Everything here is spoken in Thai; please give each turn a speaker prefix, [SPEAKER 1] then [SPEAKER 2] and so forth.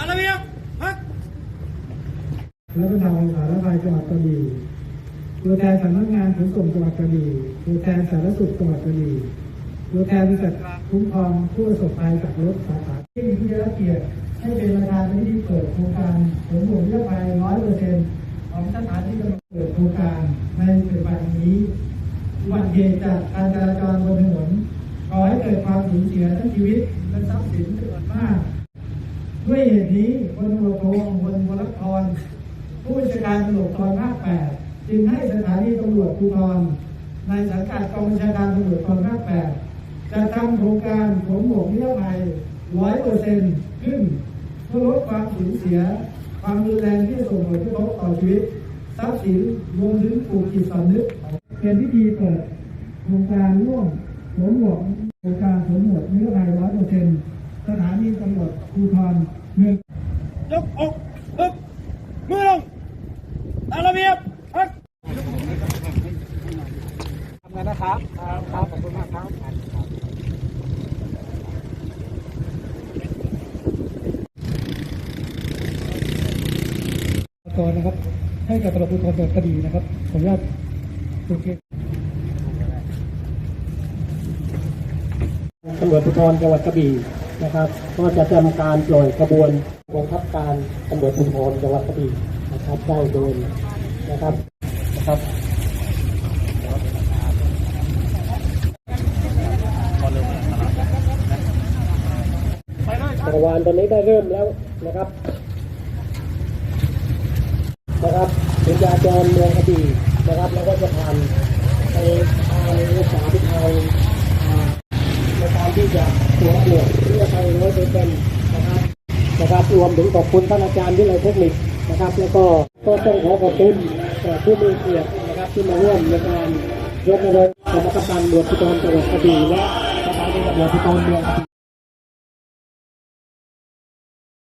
[SPEAKER 1] ตามระเบียบพัก
[SPEAKER 2] และประธานสารภัยจังหวัดกระบี่ตัวแทนสำนักงานขนส่งจังหวัดกระบี่ตัวแทนสารสุขจังหวัดกระบี่ตัวแทนบริษัทคุ้มครองผู้ประสบภัยจากรถสาขาที่มีที่ได้รับเกียรติให้เป็นประธานในพิธีเปิดโครงการขนส่งนิรภัยร้อยเปอร์เซ็นต์ของสถานที่กำลังเปิดโครงการในปัจจุบันนี้อุบัติเหตุจากการจราจรบนถนนก่อให้เกิดความสูญเสียทั้งชีวิตและทรัพย์สินจำนวนมาก ด้วยเหตุนี้พลตำรวจโทพลวรพรผู้บัญชาการตำรวจภูธรภาคแปดจึงให้สถานีตำรวจภูธรในสังกัดกองบัญชาการตำรวจภูธรภาคแปดจะทำโครงการสวมหมวกนิรภัยร้อยเปอร์เซ็นต์ขึ้นเพื่อลดความสูญเสีย ความรุนแรงที่ส่งผลกระทบต่อชีวิตทรัพย์สินรวมถึงปลูกจิตสำนึกเป็นพิธีเปิดโครงการร่วมสวมหมวกโครงการสวมหมวกนิรภัยร้อยเปอร์เซ็นต์สถานีตำรวจภูธร
[SPEAKER 1] ยกอกปึ๊บมือลงตามระเบียบพัก
[SPEAKER 2] ทำงานนะครับครับครับขอบคุณมากครับก่อนนะครับ ให้กับตำรวจภูธรจังหวัดกระบี่นะครับ ขออนุญาตโอเค
[SPEAKER 3] ตำรวจภูธรจังหวัดกระบี่ นะครับ ก็จะทำการปล่อยขบวนกองทัพการตำรวจภูธรจังหวัดกระบี่นะครับได้โดยนะครับนะครับจักรวาลตอนนี้ได้เริ่มแล้วนะครับนะครับถึงยาจรเมืองกระบี่นะครับ แล้วก็จะผ่านไปทางรักษาที่ทางอ่าในการที่จะ รวมถึงขอบคุณท่านอาจารย์วิไลเทคนิคนะครับ แล้วก็ก็ต้องขอขอบคุณผู้มีเกียรตินะครับที่มาร่วมในการยกระดับกรรมการตำรวจภูธรจังหวัดกระบี่และสถานีตำรวจภูธรเมืองกระบี่